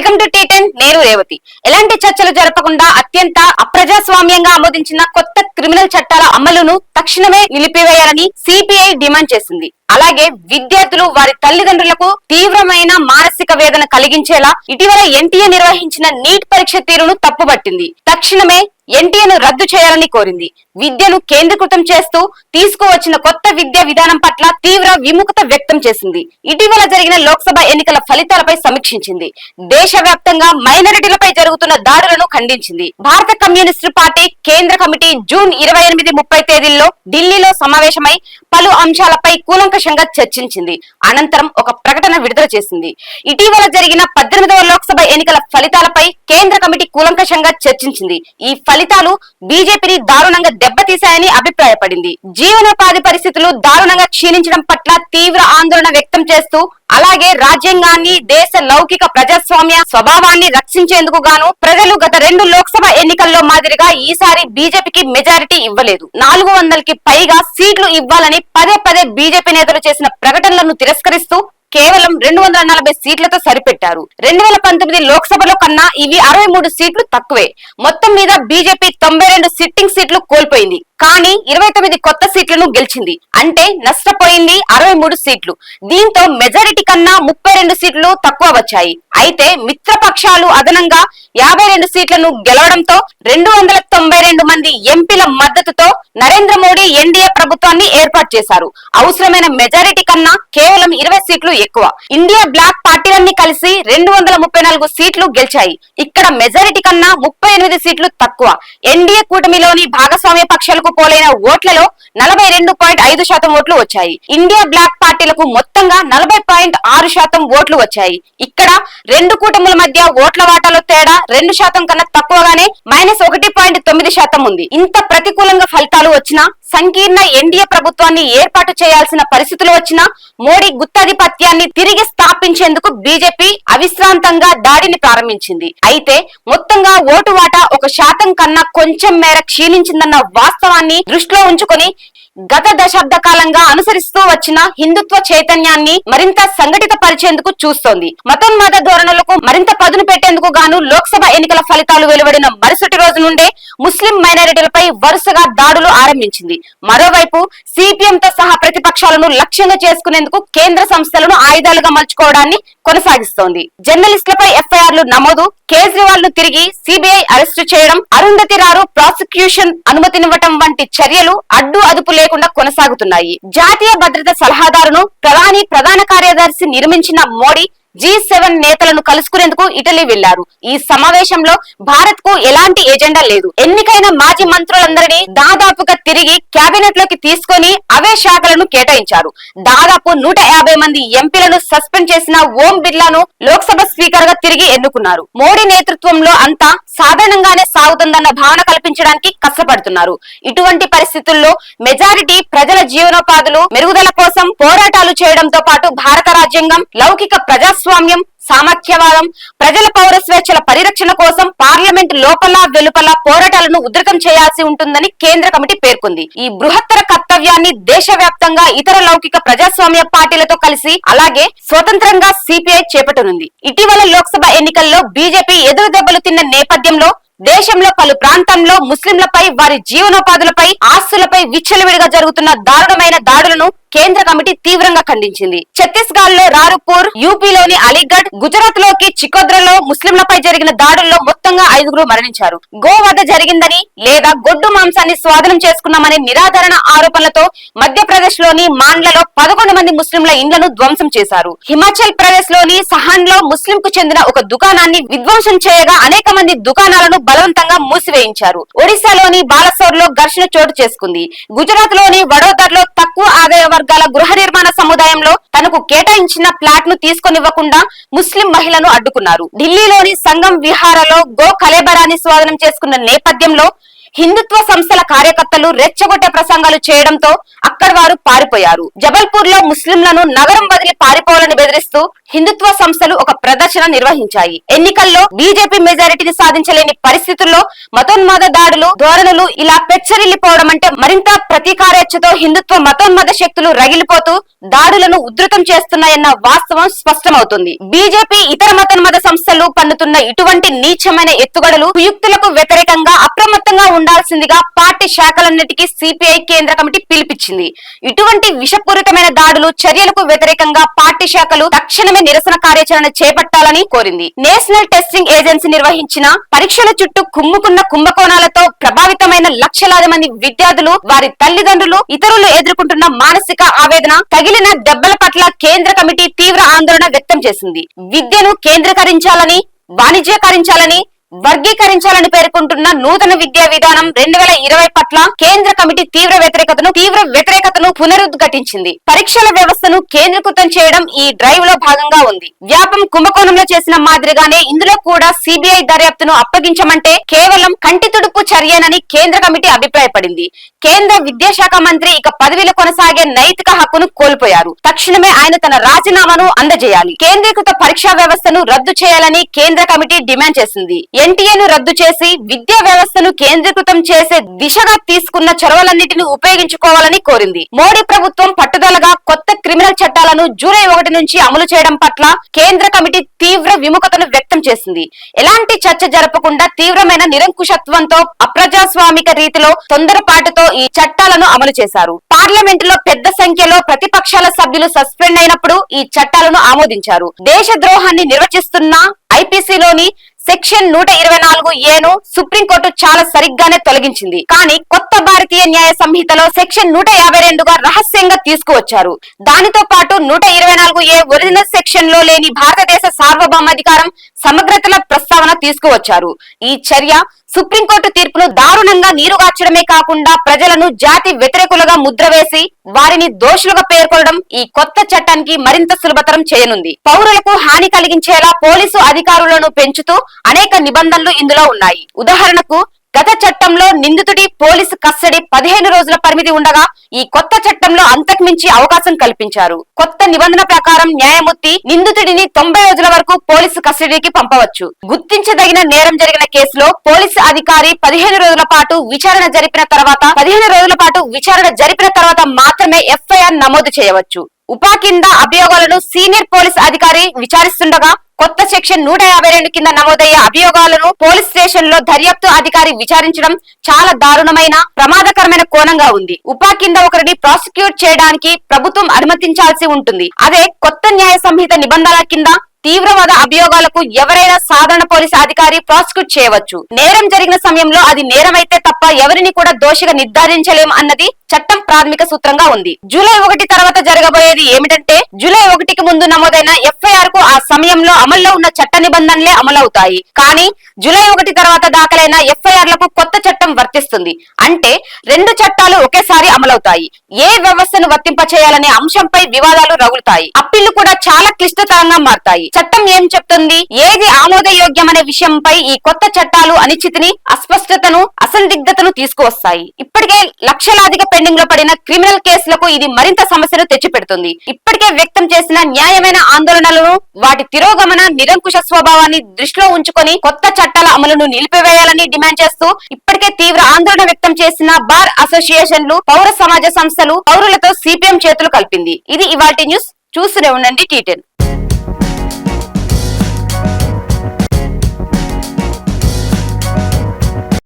Welcome to tea ten నేను రేవతి. ఎలాంటి చర్చలు జరపకుండా అత్యంత అప్రజాస్వామ్యంగా ఆమోదించిన కొత్త క్రిమినల్ చట్టాల అమలును తక్షణమే నిలిపివేయాలని సిపిఐ డిమాండ్ చేసింది. అలాగే విద్యార్థులు వారి తల్లిదండ్రులకు తీవ్రమైన మానసిక వేదన కలిగించేలా ఇటీవల ఎన్టీఏ నిర్వహించిన నీట్ పరీక్ష తీరును తప్పుపట్టింది. తక్షణమే ఎన్టీఏను రద్దు చేయాలని కోరింది. విద్యను కేంద్రీకృతం చేస్తూ తీసుకువచ్చిన కొత్త విద్యా విధానం పట్ల తీవ్ర విముఖత వ్యక్తం చేసింది. ఇటీవల జరిగిన లోక్సభ ఎన్నికల ఫలితాలపై సమీక్షించింది. దేశవ్యాప్తంగా మైనారిటీలపై జరుగుతున్న దాడులను ఖండించింది. భారత కమ్యూనిస్టు పార్టీ కేంద్ర కమిటీ జూన్ ఇరవై ఎనిమిది ముప్పై తేదీల్లో ఢిల్లీలో సమావేశమై పలు అంశాలపై కూలంకషంగా చర్చించింది. అనంతరం ఒక ప్రకటన విడుదల చేసింది. ఇటీవల జరిగిన పద్దెనిమిదవ లోక్సభ ఎన్నికల ఫలితాలపై కేంద్ర కమిటీ కూలంకషంగా చర్చించింది. ఈ ఫలి ఫలితాలు బీజేపీని దారుణంగా దెబ్బతీశాయని అభిప్రాయపడింది. జీవనోపాధి పరిస్థితులు దారుణంగా క్షీణించడం పట్ల తీవ్ర ఆందోళన వ్యక్తం చేస్తూ అలాగే రాజ్యాంగాన్ని దేశ లౌకిక ప్రజాస్వామ్య స్వభావాన్ని రక్షించేందుకు గాను ప్రజలు గత రెండు లోక్సభ ఎన్నికల్లో మాదిరిగా ఈసారి బీజేపీకి మెజారిటీ ఇవ్వలేదు. నాలుగు వందలకి పైగా సీట్లు ఇవ్వాలని పదే పదే బీజేపీ నేతలు చేసిన ప్రకటనలను తిరస్కరిస్తూ కేవలం రెండు వందల నలభై సీట్లతో సరిపెట్టారు. రెండు వేల పంతొమ్మిది లోక్సభలో కన్నా ఇవి అరవై మూడు సీట్లు తక్కువే. మొత్తం మీద బీజేపీ తొంభై రెండు సిట్టింగ్ సీట్లు కోల్పోయింది. కానీ ఇరవై తొమ్మిది కొత్త సీట్లను గెలిచింది. అంటే నష్టపోయింది అరవై మూడు సీట్లు. దీంతో మెజారిటీ కన్నా ముప్పై రెండు సీట్లు తక్కువ వచ్చాయి. అయితే మిత్రపక్షాలు అదనంగా యాభై రెండు సీట్లను గెలవడంతో రెండు వందల తొంభై రెండు మంది ఎంపీల మద్దతుతో నరేంద్ర మోడీ ఎన్డీఏ ప్రభుత్వాన్ని ఏర్పాటు చేశారు. అవసరమైన మెజారిటీ కన్నా కేవలం ఇరవై సీట్లు ఎక్కువ. ఇండియా బ్లాక్ పార్టీలన్నీ కలిసి రెండు వందల ముప్పై నాలుగు సీట్లు గెలిచాయి. ఇక్కడ మెజారిటీ కన్నా ముప్పై ఎనిమిది సీట్లు తక్కువ. ఎన్డీఏ కూటమిలోని భాగస్వామ్య పక్షాలకు పోలైన ఓట్లలో నలభై రెండు పాయింట్ ఐదు శాతం ఓట్లు వచ్చాయి. ఇండియా బ్లాక్ పార్టీలకు మొత్తంగా నలభై పాయింట్ ఆరు శాతం ఓట్లు వచ్చాయి. ఇక్కడ రెండు కూటముల మధ్య ఓట్ల వాటాలో తేడా రెండు శాతం కన్నా తక్కువగానే మైనస్ ఒకటి పాయింట్ తొమ్మిది శాతం ఉంది. ఇంత ప్రతికూలంగా ఫలితాలు వచ్చినా సంకీర్ణ ఎన్డీఏ ప్రభుత్వాన్ని ఏర్పాటు చేయాల్సిన పరిస్థితులు వచ్చినా మోడీ గుత్తాధిపత్యాన్ని తిరిగి స్థాపించేందుకు బీజేపీ అవిశ్రాంతంగా దాడిని ప్రారంభించింది. అయితే మొత్తంగా ఓటు వాటా ఒక శాతం కన్నా కొంచెం మేర క్షీణించిందన్న వాస్తవాన్ని దృష్టిలో ఉంచుకొని గత దశాబ్ద కాలంగా అనుసరిస్తూ వచ్చిన హిందుత్వ చైతన్యాన్ని మరింత సంఘటిత పరిచేందుకు చూస్తోంది. మతోన్మాద ధోరణులకు మరింత పదును పెట్టేందుకు గాను లోక్సభ ఎన్నికల ఫలితాలు వెలువడిన మరుసటి రోజు నుండే ముస్లిం మైనారిటీలపై వరుసగా దాడులు ఆరంభించింది. మరోవైపు సిపిఎం తో సహా ప్రతిపక్షాలను లక్ష్యంగా చేసుకునేందుకు కేంద్ర సంస్థలను ఆయుధాలుగా మలుచుకోవడాన్ని కొనసాగిస్తోంది. జర్నలిస్టులపై ఎఫ్ఐఆర్లు నమోదు కేజ్రీవాల్ను తిరిగి సిబిఐ అరెస్టు చేయడం అరుంధతి రారు ప్రాసిక్యూషన్ అనుమతినివ్వటం వంటి చర్యలు అడ్డు అదుపు లేకుండా కొనసాగుతున్నాయి. జాతీయ భద్రత సలహాదారును ప్రధాని ప్రధాన కార్యదర్శి నిర్మించిన మోడీ జీ సెవెన్ నేతలను కలుసుకునేందుకు ఇటలీ వెళ్ళారు ఈ సమావేశంలో భారత్కు ఎలాంటి ఎజెండా లేదు. ఎన్నికైన మాజీ మంత్రులందరినీ దాదాపుగా తిరిగి కేబినెట్లోకి తీసుకొని అవే శాఖలను కేటాయించారు. దాదాపు నూట మంది ఎంపీలను సస్పెండ్ చేసిన ఓం బిర్లాను లోక్సభ స్పీకర్గా తిరిగి ఎన్నుకున్నారు. మోడీ నేతృత్వంలో అంతా సాధారణంగానే సాగుతుందన్న భావన కల్పించడానికి కష్టపడుతున్నారు. ఇటువంటి పరిస్థితుల్లో మెజారిటీ ప్రజల జీవనోపాధులు మెరుగుదల కోసం పోరాటాలు చేయడంతో పాటు భారత రాజ్యాంగం లౌకిక ప్రజా ప్రజాస్వామ్యం సామర్థ్యవాదం ప్రజల పౌర స్వేచ్ఛల పరిరక్షణ కోసం పార్లమెంట్ లోపల వెలుపల పోరాటాలను ఉధృతం చేయాల్సి ఉంటుందని కేంద్ర కమిటీ పేర్కొంది. ఈ బృహత్తర కర్తవ్యాన్ని దేశవ్యాప్తంగా ఇతర లౌకిక ప్రజాస్వామ్య పార్టీలతో కలిసి అలాగే స్వతంత్రంగా సిపిఐ చేపట్టనుంది. ఇటీవల లోక్సభ ఎన్నికల్లో బీజేపీ ఎదురు దెబ్బలు తిన్న నేపథ్యంలో దేశంలో పలు ప్రాంతంలో ముస్లింలపై వారి జీవనోపాధులపై ఆస్తులపై విచ్చలవిడిగా జరుగుతున్న దారుణమైన దాడులను కేంద్ర కమిటీ తీవ్రంగా ఖండించింది. ఛత్తీస్గఢ్లో రారుపూర్ యూపీలోని అలీగఢ్ గుజరాత్లోకి చికోద్రలో ముస్లింలపై జరిగిన దాడుల్లో మొత్తంగా ఐదుగురు మరణించారు. గో వద్ద జరిగిందని లేదా గొడ్డు మాంసాన్ని స్వాధీనం చేసుకున్నామనే నిరాధారణ ఆరోపణలతో మధ్యప్రదేశ్లోని మాండ్లలో పదకొండు మంది ముస్లింల ఇండ్లను ధ్వంసం చేశారు. హిమాచల్ ప్రదేశ్లోని సహాన్లో ముస్లిం కు చెందిన ఒక దుకాణాన్ని విధ్వంసం చేయగా అనేక మంది దుకాణాలను బలవంతంగా మూసివేయించారు. ఒడిశాలోని బాలసోర్లో ఘర్షణ చోటు చేసుకుంది. గుజరాత్లోని వడోదరలో తక్కువ ఆదాయ వర్గాల గృహ నిర్మాణ సముదాయంలో తనకు కేటాయించిన ప్లాట్ను తీసుకొనివ్వకుండా ముస్లిం మహిళను అడ్డుకున్నారు. ఢిల్లీలోని సంగం విహారలో గో కలేబరాన్ని స్వాధీనం చేసుకున్న నేపథ్యంలో హిందుత్వ సంస్థల కార్యకర్తలు రెచ్చగొట్టే ప్రసంగాలు చేయడంతో అక్కడి వారు పారిపోయారు. జబల్పూర్లో ముస్లింలను నగరం వదిలి పారిపోవాలని బెదిరిస్తూ హిందుత్వ సంస్థలు ఒక ప్రదర్శన నిర్వహించాయి. ఎన్నికల్లో బీజేపీ మెజారిటీని సాధించలేని పరిస్థితుల్లో మతోన్మాద దాడులు ధోరణులు ఇలా పెచ్చరిల్లిపోవడం అంటే మరింత ప్రతీకారేచ్ఛతో హిందుత్వ మతోన్మాద శక్తులు రగిలిపోతూ దాడులను ఉధృతం చేస్తున్నాయన్న వాస్తవం స్పష్టమవుతుంది. బీజేపీ ఇతర మతోన్మాద సంస్థలు పన్నుతున్న ఇటువంటి నీచమైన ఎత్తుగడలు కుయుక్తులకు వ్యతిరేకంగా అప్రమత్తంగా ఉండాల్సిందిగా పార్టీ శాఖలన్నిటికీ సిపిఐ కేంద్ర కమిటీ పిలిపించింది. ఇటువంటి విషపూరితమైన దాడులు చర్యలకు వ్యతిరేకంగా పార్టీ శాఖలు తక్షణమే నిరసన కార్యాచరణ చేపట్టాలని కోరింది. నేషనల్ టెస్టింగ్ ఏజెన్సీ నిర్వహించిన పరీక్షల చుట్టూ కుమ్ముకున్న కుంభకోణాలతో ప్రభావితమైన లక్షలాది మంది విద్యార్థులు వారి తల్లిదండ్రులు ఇతరులు ఎదుర్కొంటున్న మానసిక ఆవేదన తగిలిన దెబ్బల పట్ల కేంద్ర కమిటీ తీవ్ర ఆందోళన వ్యక్తం చేసింది. విద్యను కేంద్రీకరించాలని వాణిజ్యకరించాలని వర్గీకరించాలని పేర్కొంటున్న నూతన విద్యా విధానం రెండు వేల ఇరవై పట్ల కేంద్ర కమిటీ తీవ్ర వ్యతిరేకతను తీవ్ర వ్యతిరేకతను పునరుద్ఘటించింది. పరీక్షల వ్యవస్థను కేంద్రీకృతం చేయడం ఈ డ్రైవ్లో భాగంగా ఉంది. వ్యాపం కుంభకోణంలో చేసిన మాదిరిగానే ఇందులో కూడా సిబిఐ దర్యాప్తును అప్పగించమంటే కేవలం కంటి తుడుపు చర్యనని కేంద్ర కమిటీ అభిప్రాయపడింది. కేంద్ర విద్యాశాఖ మంత్రి ఇక పదవిలో కొనసాగే నైతిక హక్కును కోల్పోయారు. తక్షణమే ఆయన తన రాజీనామాను అందజేయాలి. కేంద్రీకృత పరీక్షా వ్యవస్థను రద్దు చేయాలని కేంద్ర కమిటీ డిమాండ్ చేసింది. ఎన్టీఏను రద్దు చేసి విద్యా వ్యవస్థను కేంద్రీకృతం చేసే దిశగా తీసుకున్న చొరవలన్నిటిని ఉపయోగించుకోవాలని కోరింది. మోడీ ప్రభుత్వం పట్టుదలగా కొత్త క్రిమినల్ చట్టాలను జూలై ఒకటి నుంచి అమలు చేయడం పట్ల కేంద్ర కమిటీ తీవ్ర విముఖతను వ్యక్తం చేసింది. ఎలాంటి చర్చ జరపకుండా తీవ్రమైన నిరంకుశత్వంతో అప్రజాస్వామిక రీతిలో తొందరపాటుతో ఈ చట్టాలను అమలు చేశారు. పార్లమెంట్లో పెద్ద సంఖ్యలో ప్రతిపక్షాల సభ్యులు సస్పెండ్ అయినప్పుడు ఈ చట్టాలను ఆమోదించారు. దేశ ద్రోహాన్ని నిర్వచిస్తున్న ఐపీసీలోని సెక్షన్ నూట ఇరవై నాలుగు ఏను సుప్రీంకోర్టు చాలా సరిగ్గానే తొలగించింది. కానీ కొత్త కొత్త భారతీయ న్యాయ సంహితలో సెక్షన్ నూట యాభై రెండుగా రహస్యంగా తీసుకువచ్చారు. దానితో పాటు నూట ఇరవై నాలుగు ఏ ఒరిజినల్ సెక్షన్లో లేని భారతదేశ సార్వభౌమాధికారం సమగ్రతల ప్రస్తావన తీసుకువచ్చారు. ఈ చర్య సుప్రీంకోర్టు తీర్పును దారుణంగా నీరుగార్చడమే కాకుండా ప్రజలను జాతి వ్యతిరేకులుగా ముద్రవేసి వారిని దోషులుగా పేర్కొనడం ఈ కొత్త చట్టానికి మరింత సులభతరం చేయనుంది. పౌరులకు హాని కలిగించేలా పోలీసు అధికారులను పెంచుతూ అనేక నిబంధనలు ఇందులో ఉన్నాయి. ఉదాహరణకు గత చట్టంలో నిందితుడి పోలీసు కస్టడీ పదిహేను రోజుల పరిమితి ఉండగా ఈ కొత్త చట్టంలో అంతకుమించి అవకాశం కల్పించారు. కొత్త నిబంధన ప్రకారం న్యాయమూర్తి నిందితుడిని తొంభై రోజుల వరకు పోలీసు కస్టడీకి పంపవచ్చు. గుర్తించదగిన నేరం జరిగిన కేసులో పోలీసు అధికారి పదిహేను రోజుల పాటు విచారణ జరిపిన తర్వాత పదిహేను రోజుల పాటు విచారణ జరిపిన తర్వాత మాత్రమే ఎఫ్ఐఆర్ నమోదు చేయవచ్చు. ఉపా కింద అభియోగాలను సీనియర్ పోలీస్ అధికారి విచారిస్తుండగా కొత్త సెక్షన్ నూట యాభై రెండు కింద నమోదయ్యే అభియోగాలను పోలీస్ స్టేషన్లో దర్యాప్తు అధికారి విచారించడం చాలా దారుణమైన ప్రమాదకరమైన కోణంగా ఉంది. ఉపా కింద ఒకరిని ప్రాసిక్యూట్ చేయడానికి ప్రభుత్వం అనుమతించాల్సి ఉంటుంది. అదే కొత్త న్యాయ సంహిత నిబంధనల కింద తీవ్రవాద అభియోగాలకు ఎవరైనా సాధారణ పోలీసు అధికారి ప్రాసిక్యూట్ చేయవచ్చు. నేరం జరిగిన సమయంలో అది నేరమైతే తప్ప ఎవరిని కూడా దోషిగా నిర్ధారించలేం అన్నది చట్టం ప్రాథమిక సూత్రంగా ఉంది. జూలై ఒకటి తర్వాత జరగబోయేది ఏమిటంటే జూలై ఒకటికి ముందు నమోదైన ఎఫ్ఐఆర్కు ఆ సమయంలో అమల్లో ఉన్న చట్ట నిబంధనలే అమలవుతాయి. కానీ జూలై ఒకటి తర్వాత దాఖలైన ఎఫ్ఐఆర్లకు కొత్త చట్టం వర్తిస్తుంది. అంటే రెండు చట్టాలు ఒకేసారి అమలవుతాయి. ఏ వ్యవస్థను వర్తింప చేయాలనే అంశంపై వివాదాలు రగులుతాయి. అప్పీళ్ళు కూడా చాలా క్లిష్టతరంగా మారతాయి. చట్టం ఏం చెప్తుంది? ఏది ఆమోదయోగ్యమనే విషయంపై ఈ కొత్త చట్టాలు అనిశ్చితిని అస్పష్టతను అసందిగ్ధతను తీసుకువస్తాయి. ఇప్పటికే లక్షలాదిగా పెండింగ్లో పడిన క్రిమినల్ కేసులకు ఇది మరింత సమస్యను తెచ్చిపెడుతుంది. ఇప్పటికే వ్యక్తం చేసిన న్యాయమైన ఆందోళనలను వాటి తిరోగమన నిరంకుశ స్వభావాన్ని దృష్టిలో ఉంచుకొని కొత్త చట్టాల అమలును నిలిపివేయాలని డిమాండ్ చేస్తూ ఇప్పటికే తీవ్ర ఆందోళన వ్యక్తం చేసిన బార్ అసోసియేషన్లు పౌర సమాజ సంస్థలు పౌరులతో సిపిఎం చేతులు కలిపింది. ఇది ఇవాటి న్యూస్. చూస్తూనే ఉండండి టీటెన్